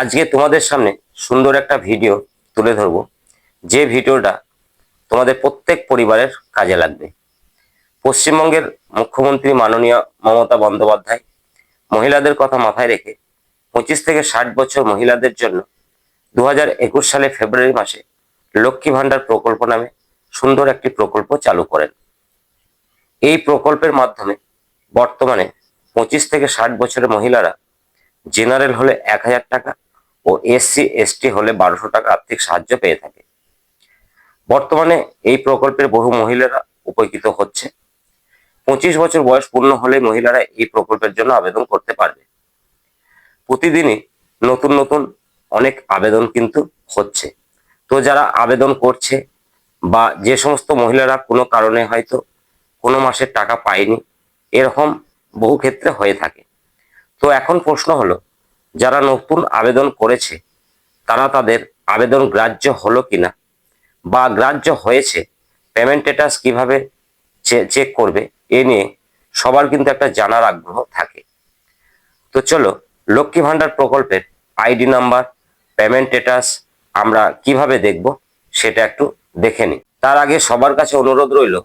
আজকে তোমাদের সামনে সুন্দর একটা ভিডিও তুলে ধরবো। যে ভিডিওটা তোমাদের প্রত্যেক পরিবারের কাজে লাগবে। পশ্চিমবঙ্গের মুখ্যমন্ত্রী মাননীয় মমতা বন্দ্যোপাধ্যায় মহিলাদের কথা মাথায় রেখে পঁচিশ থেকে ষাট বছর মহিলাদের জন্য দু সালে ফেব্রুয়ারি মাসে লক্ষ্মী ভাণ্ডার প্রকল্প নামে সুন্দর একটি প্রকল্প চালু করেন। এই প্রকল্পের মাধ্যমে বর্তমানে পঁচিশ থেকে ষাট বছরের মহিলারা জেনারেল হলে এক হাজার টাকা ও এসসি, এসটি হলে বারোশো টাকা আর্থিক সাহায্য পেয়ে থাকে। বর্তমানে এই প্রকল্পের বহু মহিলারা উপকৃত হচ্ছে। পঁচিশ বছর বয়স পূর্ণ হলে মহিলারা এই প্রকল্পের জন্য আবেদন করতে পারবে। প্রতিদিনই নতুন নতুন অনেক আবেদন কিন্তু হচ্ছে। তো যারা আবেদন করছে বা যে সমস্ত মহিলারা কোনো কারণে হয়তো কোনো মাসের টাকা পায়নি, এরকম বহু ক্ষেত্রে হয়ে থাকে। তো এখন প্রশ্ন হলো যারা নতুন আবেদন করেছে, তারা তাদের আবেদন গ্রাহ্য হলো কিনা বা গ্রাহ্য হয়েছে পেমেন্ট স্ট্যাটাস কীভাবে চেক করবে, এ নিয়ে সবার কিন্তু একটা জানার আগ্রহ থাকে। তো চলো, লক্ষ্মী ভাণ্ডার প্রকল্পের আইডি নাম্বার পেমেন্ট স্ট্যাটাস আমরা কীভাবে দেখব সেটা একটু দেখে নিই। তার আগে সবার কাছে অনুরোধ রইল,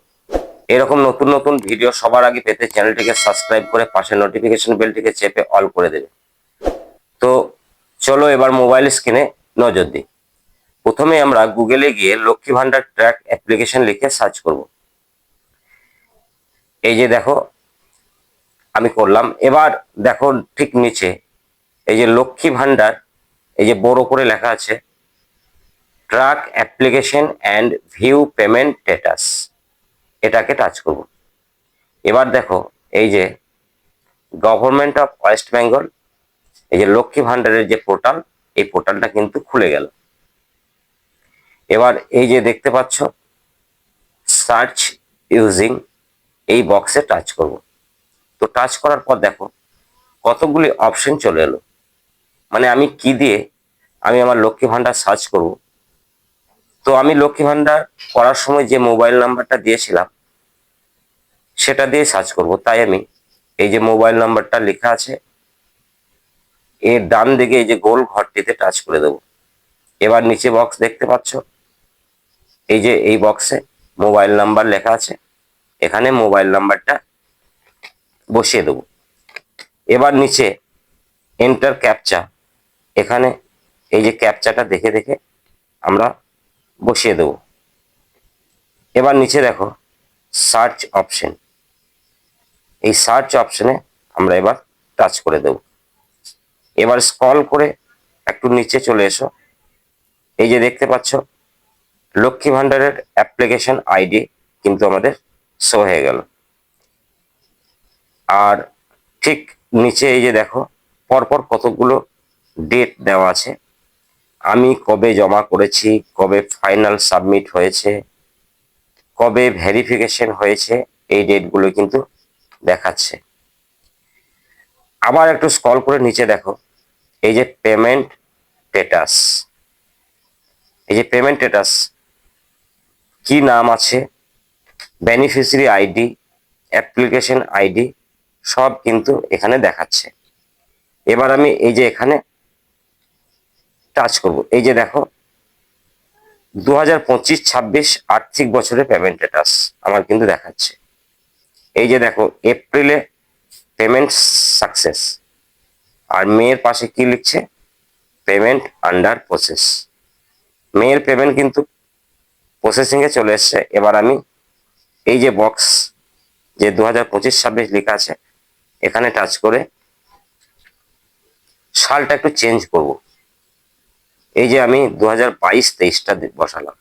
এরকম নতুন নতুন ভিডিও সবার আগে পেতে চ্যানেলটিকে সাবস্ক্রাইব করে পাশে নোটিফিকেশন বেলটিকে চেপে অল করে দেবে। তো চলো এবার মোবাইল স্ক্রিনে নজর দিই। প্রথমে আমরা গুগলে গিয়ে লক্ষ্মী ভান্ডার ট্র্যাক অ্যাপ্লিকেশন লিখে সার্চ করব। এই যে দেখো, আমি করলাম। এবার দেখো ঠিক নিচে, এই যে লক্ষ্মী ভান্ডার এই যে বড় করে লেখা আছে track application and view payment status এটাকে টাচ করব। এবার দেখো, এই যে গভর্নমেন্ট অফ ওয়েস্ট বেঙ্গল এই যে লক্ষ্মী ভান্ডারের যে পোর্টাল এই পোর্টালটা কিন্তু খুলে গেল। এবার এই যে দেখতে পাচ্ছ সার্চ ইউজিং এই বক্সে টাচ করব। তো টাচ করার পর দেখো, কতগুলি অপশন চলে এলো। মানে আমি কি দিয়ে আমি আমার লক্ষ্মী ভান্ডার সার্চ করব? তো আমি লক্ষ্মী ভান্ডার করার সময় যে মোবাইল নাম্বারটা দিয়েছিলাম, সেটা দিয়ে সার্চ করব। তাই আমি এই যে মোবাইল নাম্বারটা লেখা আছে এর ডান দিকে এই যে গোল ঘরটিতে টাচ করে দেব। এবার নিচে বক্স দেখতে পাচ্ছ? এই যে এই বক্সে মোবাইল নাম্বার লেখা আছে। এখানে মোবাইল নাম্বারটা বসিয়ে দেব। এবার নিচে এন্টার ক্যাপচা এখানে এই যে ক্যাপচাটা দেখে দেখে আমরা বসিয়ে দেব। এবার নিচে দেখো সার্চ অপশন এই সার্চ অপশনে আমরা এবার টাচ করে দেব। এবার স্ক্রল করে একটু নিচে চলে এসো। এই যে দেখতে পাচ্ছ, লক্ষ্মী ভান্ডারের অ্যাপ্লিকেশন আইডি কিন্তু আমাদের শো হয়ে গেল। আর ঠিক নিচে এই যে দেখো, পরপর কতগুলো ডেট দেওয়া আছে। আমি কবে জমা করেছি, কবে ফাইনাল সাবমিট হয়েছে, কবে ভেরিফিকেশন হয়েছে, এই ডেটগুলো কিন্তু দেখাচ্ছে। আবার একটু স্কল করে নিচে দেখো এই যে পেমেন্ট স্টেটাস এই যে পেমেন্ট স্টেটাস কি নাম আছে? বেনিফিশিয়ারি আইডি অ্যাপ্লিকেশন আইডি সব কিন্তু এখানে দেখাচ্ছে। এবার আমি এই যে এখানে টাচ করব। এই যে দেখো দু হাজার পঁচিশ ছাব্বিশ আর্থিক বছরে পেমেন্ট স্টেটাস আমার কিন্তু দেখাচ্ছে। এই যে দেখো, এপ্রিলে পেমেন্ট সাকসেস আর মেয়ের পাশে কি লিখছে? পেমেন্ট আন্ডার প্রসেস মেয়ের পেমেন্ট কিন্তু প্রসেসিংয়ে চলে এসছে। এবার আমি এই যে বক্স যে দু হাজার পঁচিশ ছাব্বিশ লেখা আছে, এখানে টাচ করে সালটা একটু চেঞ্জ করব। এই যে আমি দু হাজার বাইশ তেইশটা বসালাম।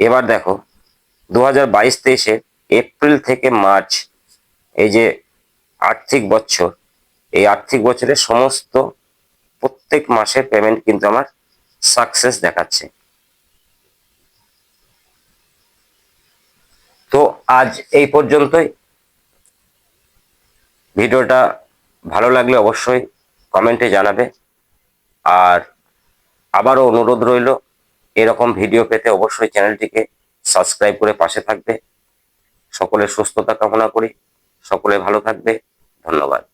এবার দেখো দু হাজার বাইশ তেইশে এপ্রিল থেকে মার্চ, এই যে আর্থিক বছর এই আর্থিক বছরে সমস্ত প্রত্যেক মাসের পেমেন্ট কিন্তু আমার সাকসেস দেখাচ্ছে। তো আজ এই পর্যন্তই। ভিডিওটা ভালো লাগলে অবশ্যই কমেন্টে জানাবে। আর আবারও অনুরোধ রইল, এরকম ভিডিও পেতে অবশ্যই চ্যানেলটিকে সাবস্ক্রাইব করে পাশে থাকবে। সকলের সুস্থতা কামনা করি। সকলে ভালো থাকবে। ধন্যবাদ।